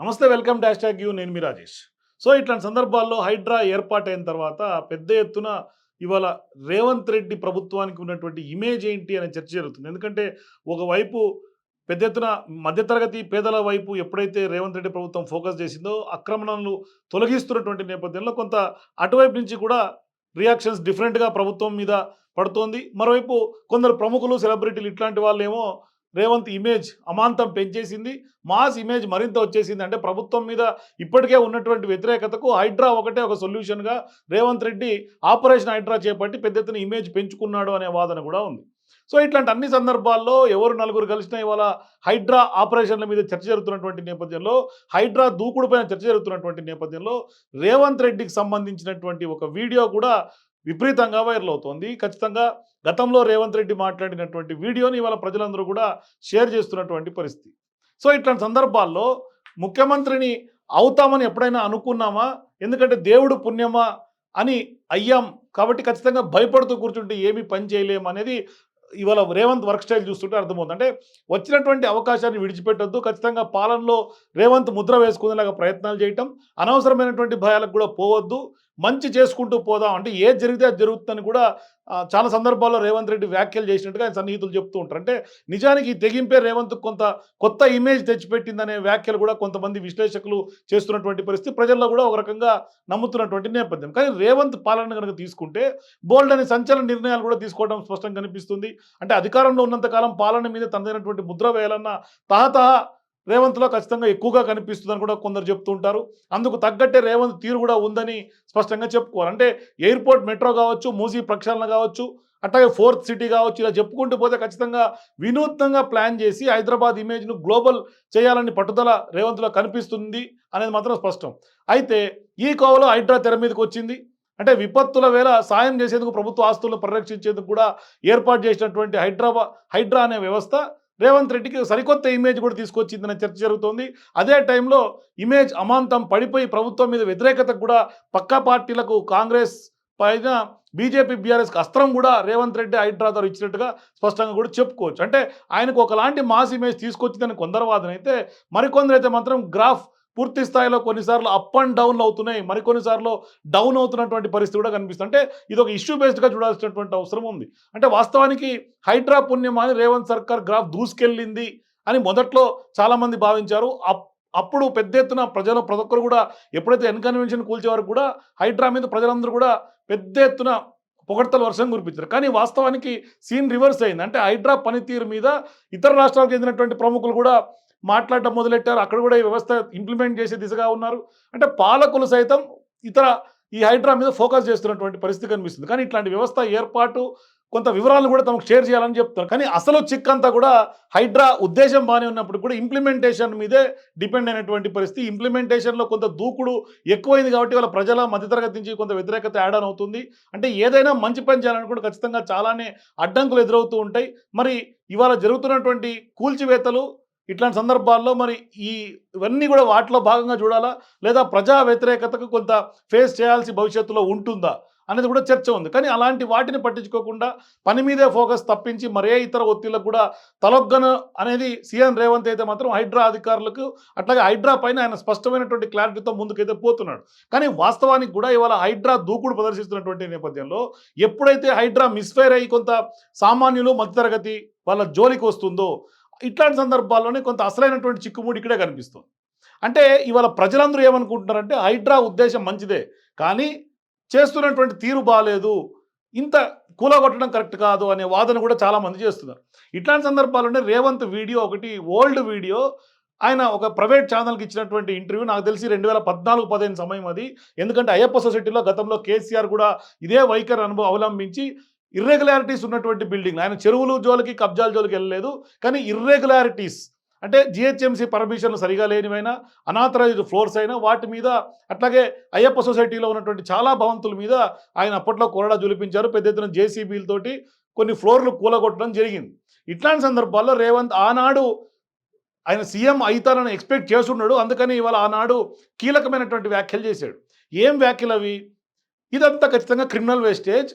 నమస్తే welcome dash tag you నేను మీ Rajesh. So ఇట్లాంటి సందర్భాల్లో హైడ్రా ఏర్పాటైన తర్వాత పెద్ద ఎత్తున ఇవాళ రేవంత్ రెడ్డి ప్రభుత్వానికి ఉన్నటువంటి ఇమేజ్ ఏంటి అనే చర్చ జరుగుతుంది. ఎందుకంటే ఒకవైపు పెద్ద ఎత్తున మధ్యతరగతి పేదల వైపు ఎప్పుడైతే రేవంత్ రెడ్డి ప్రభుత్వం ఫోకస్ చేసిందో ఆక్రమణలు తొలగిస్తున్నటువంటి నేపథ్యంలో కొంత అటువైపు నుంచి కూడా రియాక్షన్స్ డిఫరెంట్గా ప్రభుత్వం మీద పడుతోంది. మరోవైపు కొందరు ప్రముఖులు సెలబ్రిటీలు ఇట్లాంటి వాళ్ళేమో రేవంత్ ఇమేజ్ అమాంతం పెంచేసింది. మాస్ ఇమేజ్ మరింత వచ్చేసింది. అంటే ప్రభుత్వం మీద ఇప్పటికే ఉన్నటువంటి వ్యతిరేకతకు హైడ్రా ఒకటే ఒక సొల్యూషన్గా రేవంత్ రెడ్డి ఆపరేషన్ హైడ్రా చేపట్టి పెద్ద ఎత్తున ఇమేజ్ పెంచుకున్నాడు అనే వాదన కూడా ఉంది. సో ఇట్లాంటి అన్ని సందర్భాల్లో ఎవరు నలుగురు కలిసిన ఇవాళ హైడ్రా ఆపరేషన్ల మీద చర్చ జరుగుతున్నటువంటి నేపథ్యంలో హైడ్రా దూకుడు పైన చర్చ జరుగుతున్నటువంటి నేపథ్యంలో రేవంత్ రెడ్డికి సంబంధించినటువంటి ఒక వీడియో కూడా విపరీతంగా వైరల్ అవుతోంది. ఖచ్చితంగా గతంలో రేవంత్ రెడ్డి మాట్లాడినటువంటి వీడియోని ఇవాళ ప్రజలందరూ కూడా షేర్ చేస్తున్నటువంటి పరిస్థితి. సో ఇట్లాంటి సందర్భాల్లో ముఖ్యమంత్రిని అవుతామని ఎప్పుడైనా అనుకున్నామా? ఎందుకంటే దేవుడు పుణ్యమా అని అయ్యాం కాబట్టి ఖచ్చితంగా భయపడుతూ కూర్చుంటే ఏమీ పని చేయలేం అనేది ఇవాళ రేవంత్ వర్క్ స్టైల్ చూస్తుంటే అర్థమవుతుంది. అంటే వచ్చినటువంటి అవకాశాన్ని విడిచిపెట్టద్దు. ఖచ్చితంగా పాలనలో రేవంత్ ముద్ర వేసుకునేలాగా ప్రయత్నాలు చేయటం అనవసరమైనటువంటి భయాలకు కూడా పోవద్దు. మంచి చేసుకుంటూ పోదాం అంటే ఏది జరిగితే అది జరుగుతుందని కూడా చాలా సందర్భాల్లో రేవంత్ రెడ్డి వ్యాఖ్యలు చేసినట్టుగా ఆయన సన్నిహితులు చెప్తూ ఉంటారు. అంటే నిజానికి ఈ తెగింపే రేవంత్ కొంత కొత్త ఇమేజ్ తెచ్చిపెట్టిందనే వ్యాఖ్యలు కూడా కొంతమంది విశ్లేషకులు చేస్తున్నటువంటి పరిస్థితి ప్రజల్లో కూడా ఒక రకంగా నమ్ముతున్నటువంటి నేపథ్యం. కానీ రేవంత్ పాలన కనుక తీసుకుంటే బోల్డ్ అనే సంచలన నిర్ణయాలు కూడా తీసుకోవడం స్పష్టంగా కనిపిస్తుంది. అంటే అధికారంలో ఉన్నంతకాలం పాలన మీద తనదైనటువంటి ముద్ర వేయాలన్న తహతహా రేవంత్లో ఖచ్చితంగా ఎక్కువగా కనిపిస్తుందని కూడా కొందరు చెప్తుంటారు అందుకు తగ్గట్టే రేవంత్ తీరు కూడా ఉందని స్పష్టంగా చెప్పుకోవాలి. అంటే ఎయిర్పోర్ట్ మెట్రో కావచ్చు మూసీ ప్రక్షాళన కావచ్చు అట్లాగే ఫోర్త్ సిటీ కావచ్చు ఇలా చెప్పుకుంటూ పోతే ఖచ్చితంగా వినూత్నంగా ప్లాన్ చేసి హైదరాబాద్ ఇమేజ్ను గ్లోబల్ చేయాలని పట్టుదల రేవంత్లో కనిపిస్తుంది అనేది మాత్రం స్పష్టం. అయితే ఈ కోవలో హైడ్రా తెర మీదకి వచ్చింది. అంటే విపత్తుల వేళ సాయం చేసేందుకు ప్రభుత్వ ఆస్తులను పరిరక్షించేందుకు కూడా ఏర్పాటు చేసినటువంటి హైడ్రాబా హైడ్రా అనే వ్యవస్థ రేవంత్ రెడ్డికి సరికొత్త ఇమేజ్ కూడా తీసుకొచ్చిందనే చర్చ జరుగుతోంది. అదే టైంలో ఇమేజ్ అమాంతం పడిపోయి ప్రభుత్వం మీద వ్యతిరేకత కూడా పక్కా పార్టీలకు కాంగ్రెస్ పైన బీజేపీ బీఆర్ఎస్కి అస్త్రం కూడా రేవంత్ రెడ్డి హైడ్రా ఇచ్చినట్టుగా స్పష్టంగా కూడా చెప్పుకోవచ్చు. అంటే ఆయనకు ఒకలాంటి మాస్ ఇమేజ్ తీసుకొచ్చిందని కొందరు వాదన అయితే మాత్రం గ్రాఫ్ పూర్తి స్థాయిలో కొన్నిసార్లు అప్ అండ్ డౌన్ అవుతున్నాయి. మరికొన్నిసార్లు డౌన్ అవుతున్నటువంటి పరిస్థితి కూడా కనిపిస్తుంది. అంటే ఇది ఒక ఇష్యూ బేస్డ్గా చూడాల్సినటువంటి అవసరం ఉంది. అంటే వాస్తవానికి హైడ్రా పుణ్యం అని రేవంత్ సర్కార్ గ్రాఫ్ దూసుకెళ్ళింది అని మొదట్లో చాలామంది భావించారు. అప్ అప్పుడు పెద్ద ఎత్తున ప్రజలు ప్రతి ఒక్కరు కూడా ఎప్పుడైతే ఎన్కన్వెన్షన్ కూల్చే వరకు కూడా హైడ్రా మీద ప్రజలందరూ కూడా పెద్ద ఎత్తున పొగడ్తల వర్షం కురిపించారు. కానీ వాస్తవానికి సీన్ రివర్స్ అయింది. అంటే హైడ్రా పనితీరు మీద ఇతర రాష్ట్రాలకు చెందినటువంటి ప్రముఖులు కూడా మాట్లాడటం మొదలెట్టారు. అక్కడ కూడా ఈ వ్యవస్థ ఇంప్లిమెంట్ చేసే దిశగా ఉన్నారు. అంటే పాలకులు సైతం ఇతర ఈ హైడ్రా మీద ఫోకస్ చేస్తున్నటువంటి పరిస్థితి కనిపిస్తుంది. కానీ ఇట్లాంటి వ్యవస్థ ఏర్పాటు కొంత వివరాలను కూడా తమకు షేర్ చేయాలని చెప్తున్నారు. కానీ అసలు చిక్ అంతా కూడా హైడ్రా ఉద్దేశం బాగానే ఉన్నప్పుడు కూడా ఇంప్లిమెంటేషన్ మీదే డిపెండ్ అయినటువంటి పరిస్థితి. ఇంప్లిమెంటేషన్లో కొంత దూకుడు ఎక్కువైంది కాబట్టి వాళ్ళ ప్రజల మధ్యతరగతి నుంచి కొంత వ్యతిరేకత యాడ్ ఆన్ అవుతుంది. అంటే ఏదైనా మంచి పని చేయాలని కూడా ఖచ్చితంగా చాలానే అడ్డంకులు ఎదురవుతూ ఉంటాయి. మరి ఇవాళ జరుగుతున్నటువంటి కూల్చివేతలు ఇట్లాంటి సందర్భాల్లో మరి ఈ ఇవన్నీ కూడా వాటిలో భాగంగా చూడాలా? లేదా ప్రజా వ్యతిరేకతకు కొంత ఫేస్ చేయాల్సి భవిష్యత్తులో ఉంటుందా? అనేది కూడా చర్చ ఉంది. కానీ అలాంటి వాటిని పట్టించుకోకుండా పని మీదే ఫోకస్ తప్పించి మరే ఇతర ఒత్తిళ్ళకు కూడా తలొగ్గను అనేది సీఎం రేవంత్ అయితే మాత్రం హైడ్రా అధికారులకు అట్లాగే హైడ్రా పైన ఆయన స్పష్టమైనటువంటి క్లారిటీతో ముందుకైతే పోతున్నాడు. కానీ వాస్తవానికి కూడా ఇవాళ హైడ్రా దూకుడు ప్రదర్శిస్తున్నటువంటి నేపథ్యంలో ఎప్పుడైతే హైడ్రా మిస్ఫైర్ అయ్యి కొంత సామాన్యులు మధ్యతరగతి వాళ్ళ జోలికి వస్తుందో ఇట్లాంటి సందర్భాల్లోనే కొంత అసలైనటువంటి చిక్కుముడి ఇక్కడే కనిపిస్తుంది. అంటే ఇవాళ ప్రజలందరూ ఏమనుకుంటున్నారంటే హైడ్రా ఉద్దేశం మంచిదే కానీ చేస్తున్నటువంటి తీరు బాగాలేదు ఇంత కూలగొట్టడం కరెక్ట్ కాదు అనే వాదన కూడా చాలామంది చేస్తున్నారు. ఇట్లాంటి సందర్భాల్లోనే రేవంత్ వీడియో ఒకటి ఓల్డ్ వీడియో ఆయన ఒక ప్రైవేట్ ఛానల్కి ఇచ్చినటువంటి ఇంటర్వ్యూ నాకు తెలిసి రెండు వేల పద్నాలుగు పదిహేను సమయం అది. ఎందుకంటే అయ్యప్ప సొసైటీలో గతంలో కేసీఆర్ కూడా ఇదే వైఖరి అనుభవం అవలంబించి ఇర్రెగ్యులారిటీస్ ఉన్నటువంటి బిల్డింగ్ ఆయన చెరువులు జోలికి కబ్జాల జోలికి వెళ్ళలేదు. కానీ ఇర్రెగ్యులారిటీస్ అంటే జిహెచ్ఎంసీ పర్మిషన్లు సరిగా లేనివైనా అనాథరైజ్డ్ ఫ్లోర్స్ అయినా వాటి మీద అట్లాగే అయ్యప్ప సొసైటీలో ఉన్నటువంటి చాలా భవంతుల మీద ఆయన అప్పట్లో కొరడా జులిపించారు. పెద్ద ఎత్తున జేసీబీలతోటి కొన్ని ఫ్లోర్లు కూలగొట్టడం జరిగింది. ఇట్లాంటి సందర్భాల్లో రేవంత్ ఆనాడు ఆయన సీఎం అవుతానని ఎక్స్పెక్ట్ చేస్తున్నాడు. అందుకని ఇవాళ ఆనాడు కీలకమైనటువంటి వ్యాఖ్యలు చేశాడు. ఏం వ్యాఖ్యలు అవి? ఇదంతా ఖచ్చితంగా క్రిమినల్ వేస్టేజ్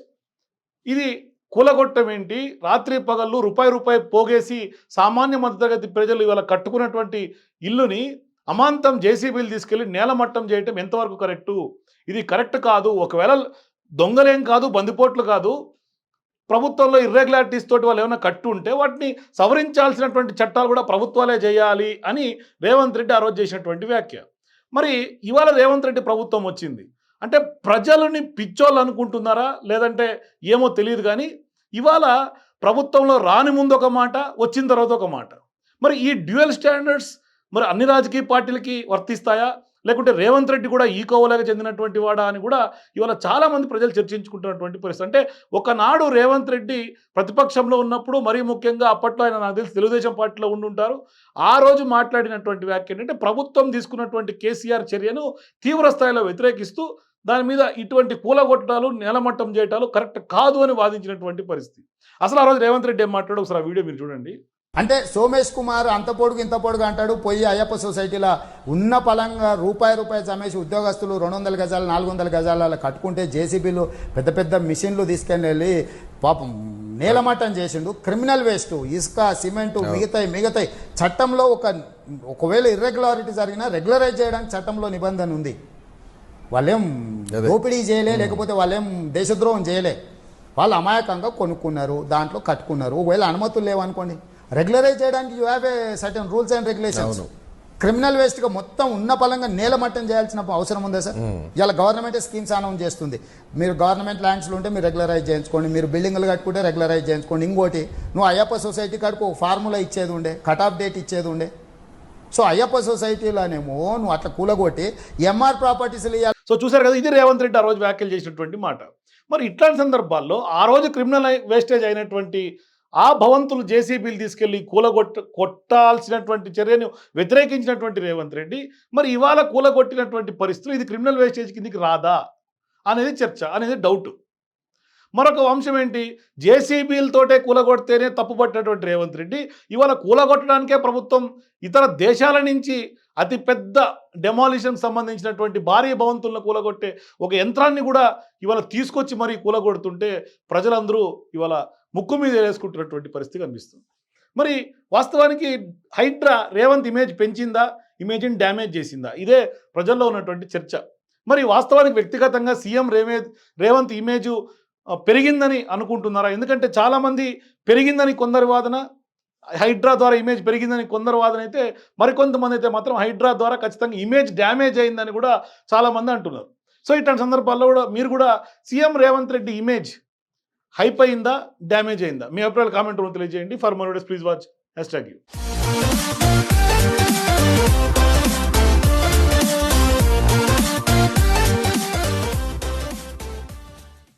ఇది కూలగొట్టం ఏంటి? రాత్రి పగళ్ళు రూపాయి రూపాయి పోగేసి సామాన్య మధ్యతరగతి ప్రజలు ఇవాళ కట్టుకున్నటువంటి ఇల్లుని అమాంతం జేసీబీలు తీసుకెళ్ళి నేలమట్టం చేయటం ఎంతవరకు కరెక్టు? ఇది కరెక్ట్ కాదు. ఒకవేళ దొంగలేం కాదు బందిపోట్లు కాదు ప్రభుత్వంలో ఇర్రెగ్యులారిటీస్ తోటి వాళ్ళు ఏమైనా కట్టు ఉంటే వాటిని సవరించాల్సినటువంటి చట్టాలు కూడా ప్రభుత్వాలే చేయాలి అని రేవంత్ రెడ్డి ఆ రోజు చేసినటువంటి వ్యాఖ్య. మరి ఇవాళ రేవంత్ రెడ్డి ప్రభుత్వం వచ్చింది. అంటే ప్రజలని పిచ్చోళ్ళు అనుకుంటున్నారా లేదంటే ఏమో తెలియదు కానీ ఇవాళ ప్రభుత్వంలో రాని ముందు ఒక మాట వచ్చిన తర్వాత ఒక మాట. మరి ఈ డ్యూయల్ స్టాండర్డ్స్ మరి అన్ని రాజకీయ పార్టీలకి వర్తిస్తాయా? లేకుంటే రేవంత్ రెడ్డి కూడా ఈ చెందినటువంటి వాడా అని కూడా ఇవాళ చాలామంది ప్రజలు చర్చించుకుంటున్నటువంటి పరిస్థితి. అంటే ఒకనాడు రేవంత్ రెడ్డి ప్రతిపక్షంలో ఉన్నప్పుడు మరీ ముఖ్యంగా అప్పట్లో ఆయన నాకు తెలిసి తెలుగుదేశం పార్టీలో ఉండుంటారు ఆ రోజు మాట్లాడినటువంటి వ్యాఖ్య ఏంటంటే ప్రభుత్వం తీసుకున్నటువంటి కేసీఆర్ చర్యను తీవ్ర స్థాయిలో వ్యతిరేకిస్తూ దాని మీద ఇటువంటి కూలగొట్టడాలు నేలమట్టం చేయటాలు కరెక్ట్ కాదు అని వాదించినటువంటి పరిస్థితి. అసలు ఆ రోజు రేవంత్ రెడ్డి ఏం మాట్లాడు ఒకసారి ఆ వీడియో మీరు చూడండి. అంటే సోమేష్ కుమార్ అంత పొడుగు ఇంత పొడుగు అంటాడు పోయి అయ్యప్ప సొసైటీలో ఉన్న పలంగా రూపాయి రూపాయి జమేసి ఉద్యోగస్తులు రెండు వందల గజాలు నాలుగు వందల గజాల కట్టుకుంటే జేసీబీలు పెద్ద పెద్ద మిషన్లు తీసుకెళ్ళి వెళ్ళి పాపం నేలమట్టం చేసిండు. క్రిమినల్ వేస్ట్ ఇసుక సిమెంట్ మిగతాయి మిగతాయి. చట్టంలో ఒక ఒకవేళ ఇర్రెగ్యులారిటీ జరిగినా రెగ్యులరైజ్ చేయడానికి చట్టంలో నిబంధన ఉంది. వాళ్ళేం. దోపిడీ చేయలే లేకపోతే వాళ్ళేం దేశద్రోహం చేయలే. వాళ్ళు అమాయకంగా కొనుక్కున్నారు దాంట్లో కట్టుకున్నారు. ఒకవేళ అనుమతులు లేవనుకోండి. రెగ్యులరైజ్ చేయడానికి you have a certain rules and regulations. Criminal వేస్ట్గా మొత్తం ఉన్న పలంగా నేలమట్టం చేయాల్సిన అవసరం ఉందా సార్? ఇలా గవర్నమెంట్ స్కీమ్స్ అనౌన్స్ చేస్తుంది. మీరు గవర్నమెంట్ ల్యాండ్స్లో ఉంటే మీరు రెగ్యులరైజ్ చేయించుకోండి. మీరు బిల్డింగ్లు కట్టుకుంటే రెగ్యులరైజ్ చేయించుకోండి. ఇంకోటి నువ్వు అయ్యప్ప సొసైటీ కాడికి ఒక ఫార్ములా ఇచ్చేది ఉండే కట్ ఆఫ్ డేట్ ఇచ్చేది ఉండే. సో అయ్యప్ప సొసైటీలోనేమో నువ్వు అట్లా కూలగొట్టి ఎంఆర్ ప్రాపర్టీస్లు ఇవ్వాలి సో చూసారు కదా ఇది రేవంత్ రెడ్డి ఆ రోజు వ్యాఖ్యలు చేసినటువంటి మాట. మరి ఇట్లాంటి సందర్భాల్లో ఆ రోజు క్రిమినల్ వేస్టేజ్ అయినటువంటి ఆ భవంతులు జేసీబీలు తీసుకెళ్ళి కూలగొట్ట కొట్టాల్సినటువంటి చర్యను వ్యతిరేకించినటువంటి రేవంత్ రెడ్డి మరి ఇవాళ కూలగొట్టినటువంటి పరిస్థితులు ఇది క్రిమినల్ వేస్టేజ్ కిందికి రాదా అనేది చర్చ అనేది డౌట్. మరొక అంశం ఏంటి? జేసీబీలతోటే కూలగొడితేనే తప్పుపట్టినటువంటి రేవంత్ రెడ్డి. ఇవాళ కూలగొట్టడానికే ప్రభుత్వం ఇతర దేశాల నుంచి అతిపెద్ద డెమాలిషన్ సంబంధించినటువంటి భారీ భవంతులను కూలగొట్టే ఒక యంత్రాన్ని కూడా ఇవాళ తీసుకొచ్చి మరీ కూలగొడుతుంటే ప్రజలందరూ ఇవాళ ముక్కు మీద వేసుకుంటున్నటువంటి పరిస్థితి కనిపిస్తుంది. మరి వాస్తవానికి హైడ్రా రేవంత్ ఇమేజ్ పెంచిందా? ఇమేజ్ని డ్యామేజ్ చేసిందా? ఇదే ప్రజల్లో ఉన్నటువంటి చర్చ. మరి వాస్తవానికి వ్యక్తిగతంగా సీఎం రేవే రేవంత్ ఇమేజ్ పెరిగిందని అనుకుంటున్నారా? ఎందుకంటే చాలామంది పెరిగిందని కొందరి వాదన హైడ్రా ద్వారా ఇమేజ్ పెరిగిందని కొందరు వాదన అయితే మరికొంతమంది అయితే మాత్రం హైడ్రా ద్వారా ఖచ్చితంగా ఇమేజ్ డ్యామేజ్ అయిందని కూడా చాలామంది అంటున్నారు. సో ఇట్లాంటి సందర్భాల్లో కూడా మీరు కూడా CM Revanth Reddy image hype అయిందా డ్యామేజ్ అయిందా? మీ అభిప్రాయాలు కామెంట్ రూపంలో తెలియజేయండి. For more please watch hash tag you.